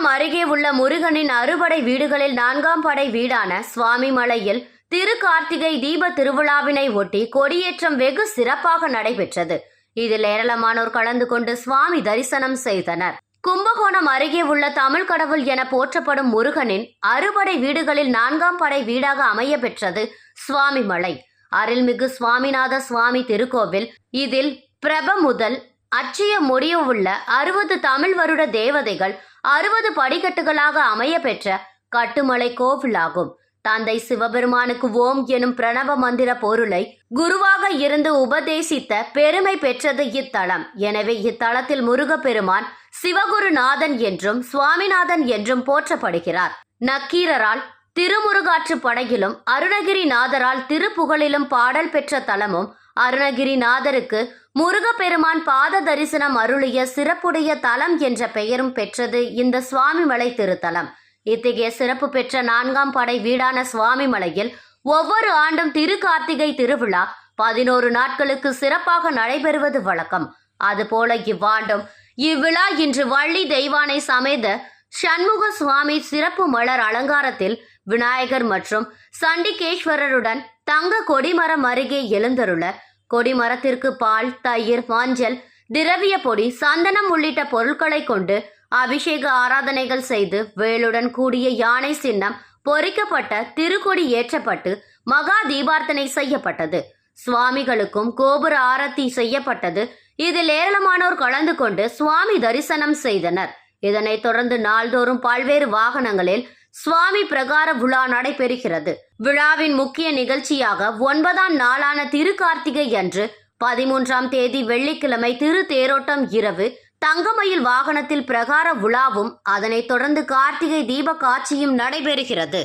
கும்பகோணம் அருகே உள்ள முருகனின் அறுபடை வீடுகளில் நான்காம் படை வீடான சுவாமிமலையில் திரு கார்த்திகை தீப திருவிழாவினை ஒட்டி கொடியேற்றம் வெகு சிறப்பாக நடைபெற்றது. இதில் ஏராளமானோர் கலந்து கொண்டு சுவாமி தரிசனம் செய்தனர். கும்பகோணம் அருகே உள்ள தமிழ் கடவுள் என போற்றப்படும் முருகனின் அறுபடை வீடுகளில் நான்காம் படை வீடாக அமைய பெற்றது சுவாமி மலை அருள்மிகு சுவாமிநாத சுவாமி திருக்கோவில் இதில் பிரப முதல் அச்சிய முடிய உள்ள அறுபது தமிழ் வருட தேவதைகள் அறுபது படிக்கட்டுகளாக அமைய பெற்ற கட்டுமலை கோவிலாகும். தந்தை சிவபெருமானுக்கு ஓம் எனும் பிரணவ மந்திர பொருளை குருவாக இருந்து உபதேசித்த பெருமை பெற்றது இத்தலம். எனவே இத்தலத்தில் முருகப்பெருமான் சிவகுருநாதன் என்றும் சுவாமிநாதன் என்றும் போற்றப்படுகிறார். நக்கீரரால் திருமுருகாற்று படையிலும் அருணகிரிநாதரால் திருப்புகழிலும் பாடல் பெற்ற தலமும் அருணகிரிநாதருக்கு முருகப்பெருமான் பாத தரிசனம் அருளிய சிறப்புடைய தலம் என்ற பெயரும் பெற்றது இந்த சுவாமிமலை திருத்தலம். இத்தகைய சிறப்பு பெற்ற நான்காம் படை வீடான சுவாமிமலையில் ஒவ்வொரு ஆண்டும் திரு கார்த்திகை திருவிழா பதினோரு நாட்களுக்கு சிறப்பாக நடைபெறுவது வழக்கம். அதுபோல இவ்வாண்டும் இவ்விழா இன்று வள்ளி தெய்வானை சமேத சண்முக சுவாமி சிறப்பு மலர் அலங்காரத்தில் விநாயகர் மற்றும் சண்டிகேஸ்வரருடன் தங்க கொடிமரம் அருகே எழுந்தருள கொடிமரத்திற்கு பால் தயிர் மாஞ்சல் திரவிய பொடி சந்தனம் உள்ளிட்ட பொருட்களை கொண்டு அபிஷேக ஆராதனைகள் செய்து வேலுடன் கூடிய யானை சின்னம் பொறிக்கப்பட்ட திருக்கொடி ஏற்றப்பட்டு மகா தீபார்த்தனை செய்யப்பட்டது. சுவாமிகளுக்கும் கோபுர ஆரத்தி செய்யப்பட்டது. இதில் ஏராளமானோர் கலந்து கொண்டு சுவாமி தரிசனம் செய்தனர். இதனைத் தொடர்ந்து நாள்தோறும் பல்வேறு வாகனங்களில் சுவாமி பிரகார விழா நடைபெறுகிறது. விழாவின் முக்கிய நிகழ்ச்சியாக ஒன்பதாம் நாளான திருக்கார்த்திகை அன்று பதிமூன்றாம் தேதி வெள்ளிக்கிழமை திரு தேரோட்டம் இரவு தங்கமயில் வாகனத்தில் பிரகார விழாவும் அதனைத் தொடர்ந்து கார்த்திகை தீப காட்சியும் நடைபெறுகிறது.